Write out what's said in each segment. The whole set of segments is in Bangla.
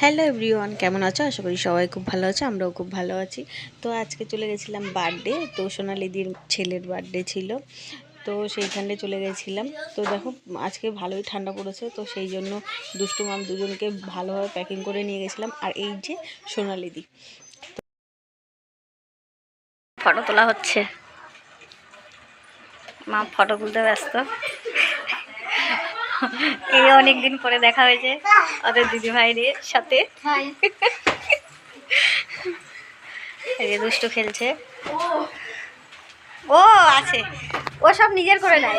হ্যালো এভরিওয়ান কেমন আছো? আশা করি সবাই খুব ভালো আছে, আমরাও খুব ভালো আছি। তো আজকে চলে গেছিলাম বার্থডে তো সোনালিদির ছেলের বার্থডে ছিল। তো সেইখানে চলে গেছিলাম। তো দেখো, আজকে ভালোই ঠান্ডা পড়েছে, তো সেই জন্য দুষ্টু মাম দুজনকে ভালোভাবে প্যাকিং করে নিয়ে গেছিলাম। আর এই যে সোনালিদি। ফটো তোলা হচ্ছে। মা ফটো তুলতে ব্যস্ত। এই অনেক দিন পরে দেখা হয়েছে ওদের দিদি ভাইদের সাথে এই দুষ্টু খেলছে। ও আছে। ও সব নিজের করে নেয়।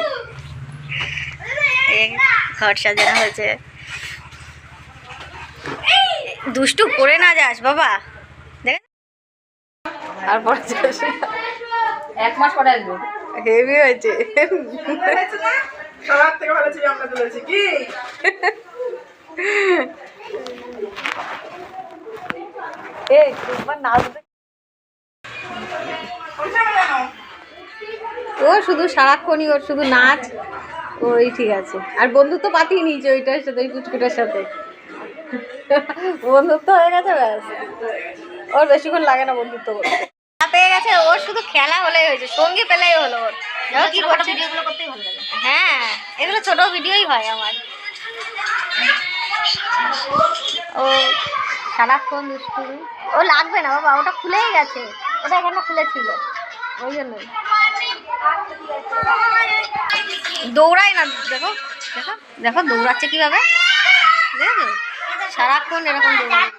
ঘর সাজানো হয়েছে। দুষ্টু করে না যাস বাবা। দেখ। এক মাস পরে আসব। হেভি হয়েছে। সবার থেকে ভালো ছবি আমরা তুলেছি কি? এই তোমার নাচ ও শুধু সারাক্ষণই ওর শুধু নাচ ওই ঠিক আছে। আর বন্ধুত্ব পাতিয়ে নিয়েছে ওইটার সাথে ওই কুচকুটার সাথে। বন্ধুত্ব হয়ে গেছে ব্যাস। ওর বেশিক্ষণ লাগে না বন্ধুত্ব করতে। গেছে ওর শুধু খেলা হলেই হয়েছে সঙ্গী পেলেই হলো ওর। দেখো কি করছে। ভিডিওগুলো করতেই ভালো লাগে। হ্যাঁ এগুলো ছোট ভিডিওই হয় আমার। ও সারাক্ষণ দুষ্টু। ও লাগবে না বাবা ওটা খুলেই গেছে। ওটা এখানে খুলেছিল ওই জন্যই। দৌড়ায় না দেখো দেখো দেখো দৌড়াচ্ছে কীভাবে? দেখো সারাক্ষণ এরকম দৌড়ায়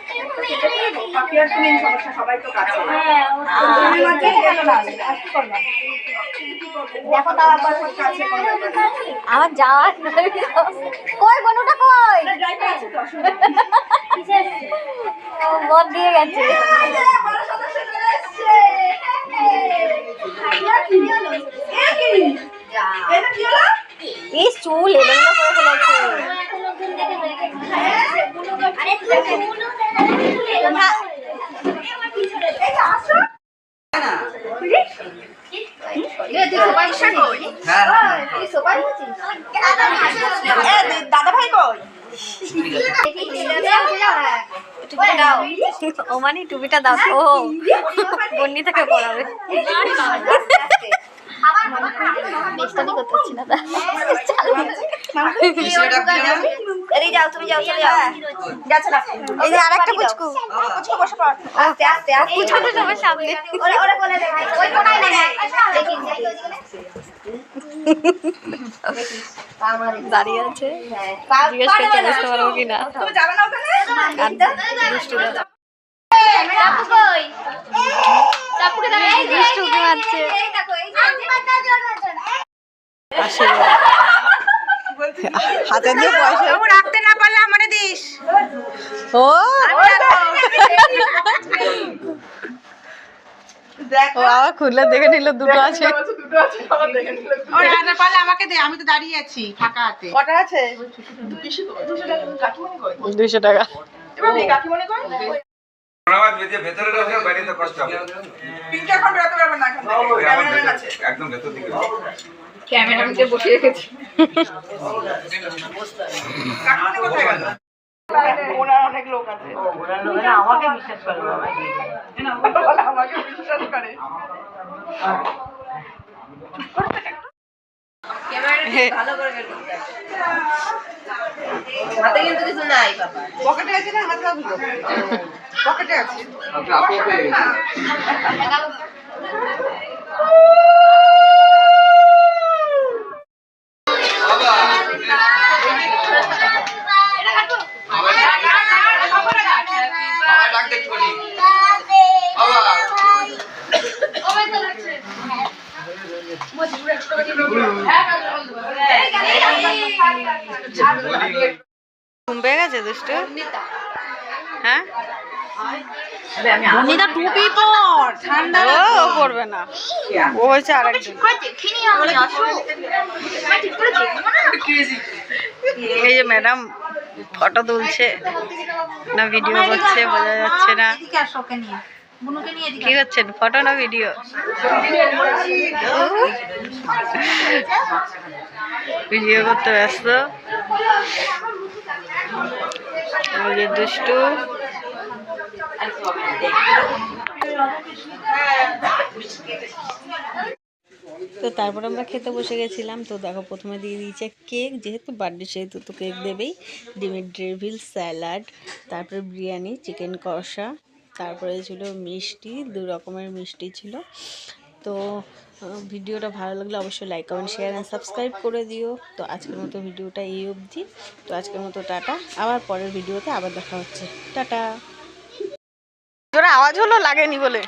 সমস্যা সবাই তো কাছে। আমার যাওয়া কই বনুটা কই মদ দিয়ে গেছে? এই চুল এলোমেলো ও মানে টুপিটা দাও ও বন্নি থেকে পড়াবে করতে পারছি না এদিকে যাও তুমি যাও চলে যাও। গেছে না। এই যে আরেকটা পুচকু। কুচকু বসে পড়। আস্তে আস্তে আস্তে। পুচকু সবার সামনে। ওরে ওরে বলে দে। ভাই ওই কোনায় না। দেখি দাঁড়িয়ে আছে। জিজ্ঞেস করতে বুঝতে পারব কিনা। তুমি যাবে না ওখানে? দুষ্টু দাদা টাপু কই? টাপুকে দাঁড়া এই যে দুষ্টু উঁকি মারছে এই দেখো এই যে পাতা জন্য আশীর্বাদ। হাতে দিয়ে পয়সা না পারলে আমারে দিস। ও দেখ। ও আবার খুললে দেখে নিল দুটো আছে। আমাকে দে আমি তো দাঁড়িয়ে আছি ফাঁকা হাতে। কটা আছে? দুশো দুশো টাকা দুইশো টাকা এখন বেরোতে পারবে না এখন ক্যামেরাম্যান আছে ভেতর দিকে। কাকিমণি কোথায় গেল? ওনার অনেক লোক আছে আমাকে বিশ্বাস করে আমাকে বিশ্বাস পকেটে আছে না? হাতে রাখব পকেটে আছে। বাবা ডাক দেখো নি বাবা ঘুম দুষ্টু? হ্যাঁ? বনিদা টুপি পর। ঠান্ডা ও ও না। ও এই যে ম্যাডাম ফটো তুলছে। না ভিডিও করছে বোঝা যাচ্ছে না। এদিকে আসো ওকে নিয়ে। বুনুকে নিয়ে এদিকে কি করছেন? ফটো না ভিডিও? ভিডিও করতে ব্যস্ত। তো তারপর আমরা খেতে বসে গেছিলাম। তো দেখো, প্রথমে দিয়ে দিয়েছে কেক, যেহেতু বার্থডে, সেহেতু তো কেক দেবেই। ডিমের ড্রেভিল, স্যালাড, তারপরে বিরিয়ানি, চিকেন কষা, তারপরে ছিল মিষ্টি, দু রকমের মিষ্টি ছিল। তো ভিডিওটা ভালো লাগলে অবশ্যই like comment share and subscribe করে দিও। তো আজকের মতো ভিডিওটা এই অবধি। তো আজকের মতো টাটা। আবার পরের ভিডিওতে আবার দেখা হচ্ছে। টাটা। আওয়াজ হলো লাগেনি বলে।